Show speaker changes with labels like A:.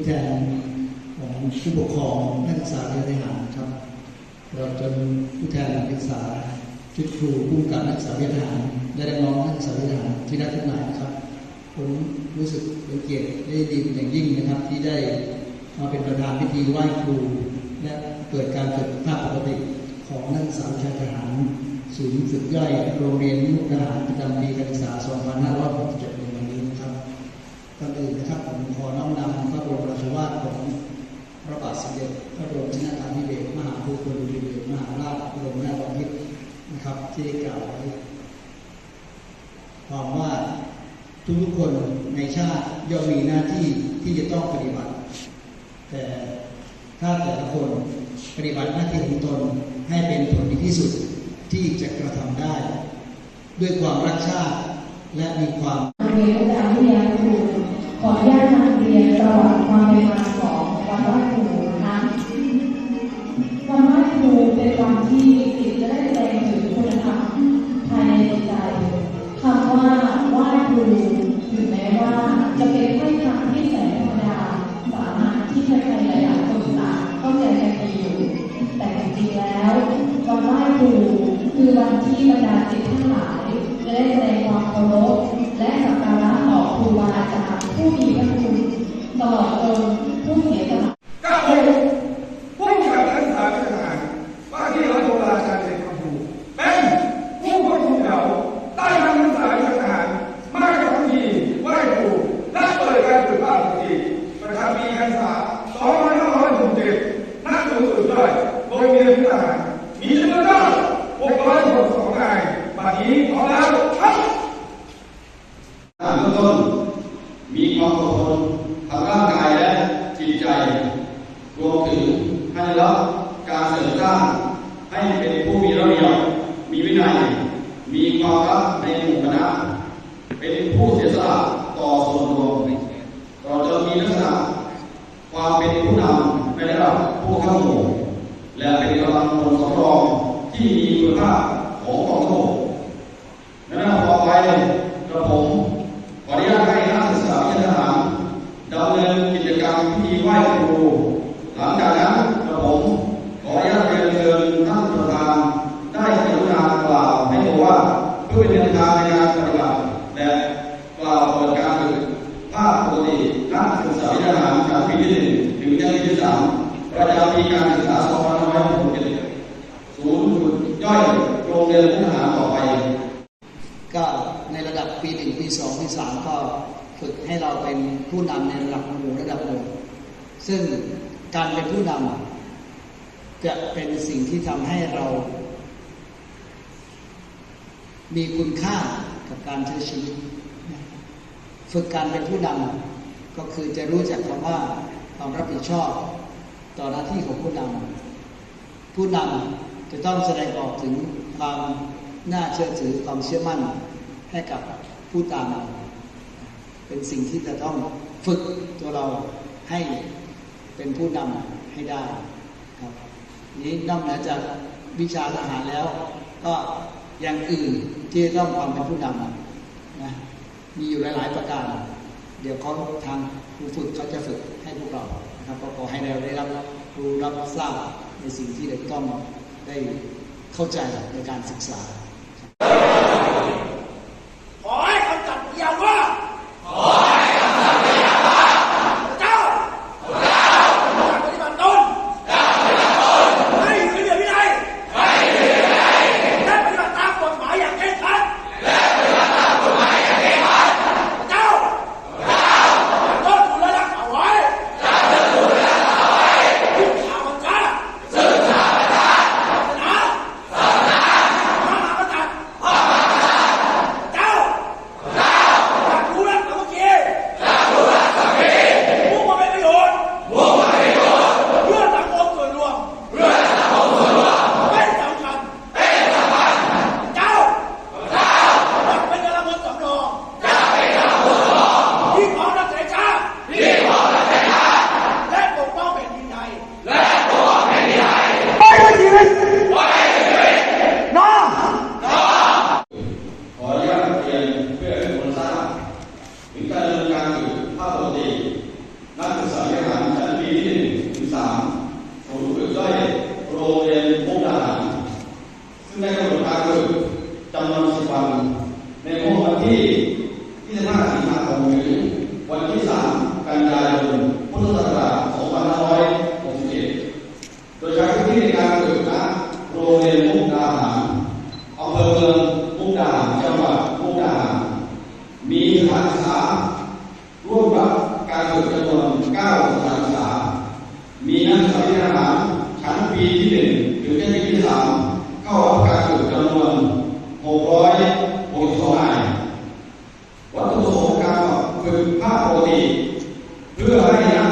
A: ผู้แทนของผู้ปกครองนักศึกษาเรียนทหารครับเราจนผู้แทนนักศึกษาชุดครูผู้กำกับนักศึกษาเรียนทหารและน้องนักศึกษาเรียนทหารที่รักทั้งหลายครับผมรู้สึกเป็นเกียรติได้ดีอย่างยิ่งนะครับ ที่ได้มาเป็นประธานพิธีไหว้ครู และเปิดการฝึกภาคปกติของนักศึกษาชาทหารศูนย์ฝึกย่อยโรงเรียนมุกดาหารประจำปีการศึกษา 2567 ที่ได้กล่าวไว้ความว่าทุกๆคนในชาติย่อมมีหน้าที่ที่จะต้องปฏิบัติ แต่ถ้าแต่ละคนปฏิบัติหน้าที่ของตนให้เป็นผลดีที่สุดที่จะกระทำได้ ด้วยความรักชาติและมีความ
B: ความอดทนทางร่างกาย
C: และจิ
D: ตใจ รวมถึงให้รับการเสริมสร้างให้เป็นผู้มีระเบียบมีวินัย มีความรักในหมู่คณะเป็นผู้เสียสละต่อส่วนรวมเราจะมีลักษณะความเป็นผู้นำในระดับผู้ข้าหมู่และเป็นกำลังพลสำรองที่มีคุณภาพของกองทัพบก และนำต่อไปกระผมขออนุญาตให้นักศึกษาวิทยาทหารดำเนินกิจกรรมพิธีไหว้ครู หลังจากนั้นกระผมขออนุญาตเรียนเชิญท่านประธานได้กรุณากล่าวให้บอกว่าเพื่อเป็นแนวทางในการปฏิบัติและกล่าวเปิดการฝึกภาคปก ตินักศึกษาวิทยาหารจากปีที่หนึ่งถึงปีที่สามประจำปีการศึกษา2567ศูนย์ฝึกย่อยโรงเรียนทหารต่อไป
A: ก็ในระดับปีหนึ่งปีสองปีสามก็ฝึกให้เราเป็นผู้นำในระดับหมู่ระดับหนึ่ซึ่งการเป็นผู้นำจะเป็นสิ่งที่ทำให้เรา มีคุณค่ากับการใช้ชีวิต ฝึกการเป็นผู้นำ ก็คือจะรู้จักคำว่าความรับผิดชอบ ต่อหน้าที่ของผู้นำผู้นำจะต้องแสดงออกถึงความน่าเชื่อถือความเชื่อมั่นให้กับผู้ตามเป็นสิ่งที่จะต้องฝึกตัวเราให้เป็นผู้นำให้ได้ครับนี้นอกเหนือจากวิชาทหารแล้ว ก็อย่างอื่นที่ต้องความเป็นผู้นำนะมีอยู่หลาย ๆ ประการ เดี๋ยวเขาทางครูฝึกเขาจะฝึกให้พวกเรานะครับก็ขอให้เราได้รับรู้รับทราบในสิ่งที่เราต้องได้เข้าใจในการศึกษา
C: ขอให้คำจัดพยาว่า ขอให้คำจัดพยาว่าเจ้าเจ้าปฏิบัติตนเจ้าปฏิบัติตนให้อยู่ในเรื่องวินัยให้อยู่ในวินัยและปฏิบัติตามกฎหมายอย่างเคร่งครัดและปฏิบัติตามกฎหมายอย่างเคร่งครัดเจ้าเจ้าต้นทุนและรักษาไว้เจ้าต้นทุนและรักษาไว้ซึ่งชาวบัญชาซึ่งชาวบัญชาศาสนาศาสนาพระมหากษัตริย์พระมหากษัตริย์เจ้า รักรู้รักสามัคคีรักรู้รักสามัคคีมุ่งมาเป็นประโยชน์มุ่งมาเป็นประโยชน์เพื่อสังคมส่วนรวม เพื่อสังคมส่วนรวมเป็นสำคัญเป็นสำคัญเจ้า เจ้าจะเป็นกำลังพลสำรองจะเป็นกำลังพลสำรองที่พร้อมรับใช้ชาติที่พร้อมรับใช้ชาติและปกป้องแผ่นดินไทยและปกป้องแผ่นดินไทยไปด้วยชีวิตไปด้วยชีวิตน้อง
D: ขออนุญาตเรียนเพื่อให้ทุกคนทราบถึงการดำเนินการฝึกภาคปกตินักศึกษาวิทยา จำนวน10วัน ในช่วงวันที่ 25สิงหาคมถึงวันที่ 3 กันยายน พุทธศักราช2561โดยใช้พื้นที่ในการฝึกนะโรงเรียนมุกดาหารอำเภอเมืองมุกดาหารจังหวัดมุกดาหารมีสถานศึกษาร่วมรับการฝึกจำนวน9สถานศึกษา มีนักศึกษาวิทยาฐานชั้นปีที่1ถึงชั้นปีที่3เข้ารับการฝึกจำนวน662นาย วัต